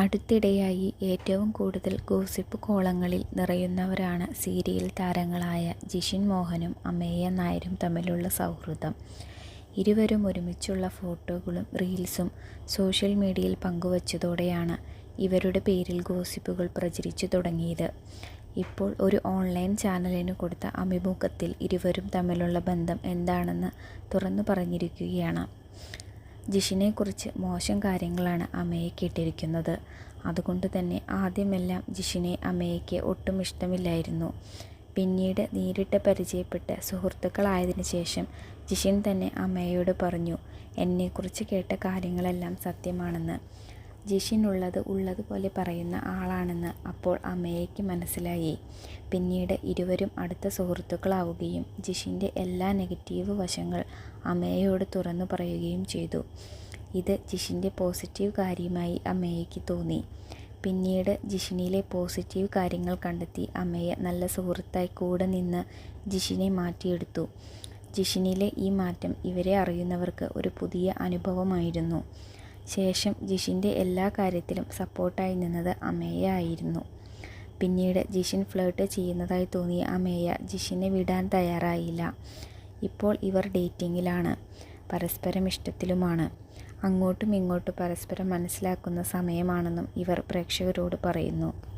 അടുത്തിടെയായി ഏറ്റവും കൂടുതൽ gossip കോളങ്ങളിൽ നിറയുന്നവരാണ് serial താരങ്ങളായ ജിഷിൻ മോഹനും അമേയ നായരും തമ്മിലുള്ള സൗഹൃദം. ഇരുവരും ഒരുമിച്ചുള്ള ഫോട്ടോകളും റീൽസും സോഷ്യൽ മീഡിയയിൽ പങ്കുവച്ചതോടെയാണ് ഇവരുടെ പേരിൽ ഗോസിപ്പുകൾ പ്രചരിച്ചു തുടങ്ങിയത്. ഇപ്പോൾ ഒരു ഓൺലൈൻ ചാനലിന് കൊടുത്ത അഭിമുഖത്തിൽ ഇരുവരും തമ്മിലുള്ള ബന്ധം എന്താണെന്ന് തുറന്നു പറഞ്ഞിരിക്കുകയാണ്. ജിഷിനെക്കുറിച്ച് മോശം കാര്യങ്ങളാണ് അമ്മയെ കേട്ടിരിക്കുന്നത്. അതുകൊണ്ട് തന്നെ ആദ്യമെല്ലാം ജിഷിനെ അമ്മയ്ക്ക് ഒട്ടും ഇഷ്ടമില്ലായിരുന്നു. പിന്നീട് നേരിട്ട് പരിചയപ്പെട്ട് സുഹൃത്തുക്കളായതിന് ശേഷം ജിഷിൻ തന്നെ അമ്മയോട് പറഞ്ഞു എന്നെക്കുറിച്ച് കേട്ട കാര്യങ്ങളെല്ലാം സത്യമാണെന്ന്. ജിഷിൻ ഉള്ളത് ഉള്ളതുപോലെ പറയുന്ന ആളാണെന്ന് അപ്പോൾ അമ്മയ്ക്ക് മനസ്സിലായി. പിന്നീട് ഇരുവരും അടുത്ത സുഹൃത്തുക്കളാവുകയും ജിഷിന്റെ എല്ലാ നെഗറ്റീവ് വശങ്ങൾ അമ്മയോട് തുറന്നു പറയുകയും ചെയ്തു. ഇത് ജിഷിന്റെ പോസിറ്റീവ് കാര്യമായി അമ്മയ്ക്ക് തോന്നി. പിന്നീട് ജിഷിനിലെ പോസിറ്റീവ് കാര്യങ്ങൾ കണ്ടെത്തി അമ്മയെ നല്ല സുഹൃത്തായി കൂടെ നിന്ന് ജിഷിനെ മാറ്റിയെടുത്തു. ജിഷിനിലെ ഈ മാറ്റം ഇവരെ അറിയുന്നവർക്ക് ഒരു പുതിയ അനുഭവമായിരുന്നു. ശേഷം ജിഷിന്റെ എല്ലാ കാര്യത്തിലും സപ്പോർട്ടായി നിന്നത് അമേയ ആയിരുന്നു. പിന്നീട് ജിഷിൻ ഫ്ലേർട്ട് ചെയ്യുന്നതായി തോന്നിയ അമേയ ജിഷിനെ വിടാൻ തയ്യാറായില്ല. ഇപ്പോൾ ഇവർ ഡേറ്റിങ്ങിലാണ് പരസ്പരം ഇഷ്ടത്തിലുമാണ്. അങ്ങോട്ടും ഇങ്ങോട്ടും പരസ്പരം മനസ്സിലാക്കുന്ന സമയമാണെന്നും ഇവർ പ്രേക്ഷകരോട് പറയുന്നു.